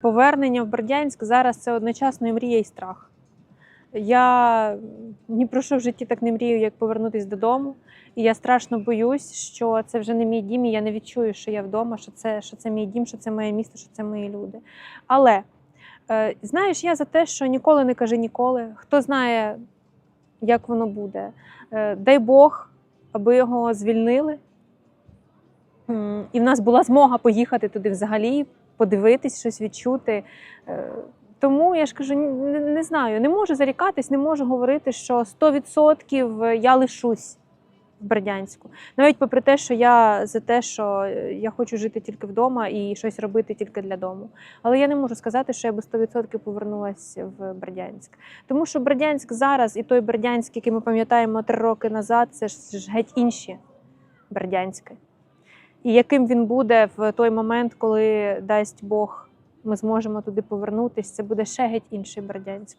Повернення в Бердянськ зараз це одночасно і мрія і страх. Я ні про що в житті так не мрію, як повернутися додому. І я страшно боюсь, що це вже не мій дім, і я не відчую, що я вдома, що це, що це мій дім, що це моє місто, що це мої люди. Але е, знаєш, я за те, що ніколи не кажи ніколи. Хто знає, як воно буде. Е, дай Бог, аби його звільнили. І в нас була змога поїхати туди взагалі, подивитись, щось відчути. Е, Тому я ж кажу, не, не знаю, не можу зарікатись, не можу говорити, що 100% я лишусь в Бердянську. Навіть попри те, що я за те, що е, я хочу жити тільки вдома і щось робити тільки для дому. Але я не можу сказати, що я би 100% повернулася в Бердянськ. Тому що Бердянськ зараз і той Бердянськ, який ми пам'ятаємо три роки назад, це ж геть інші Бердянськи. І яким він буде в той момент, коли дасть Бог, ми зможемо туди повернутися, це буде ще геть інший Бердянськ.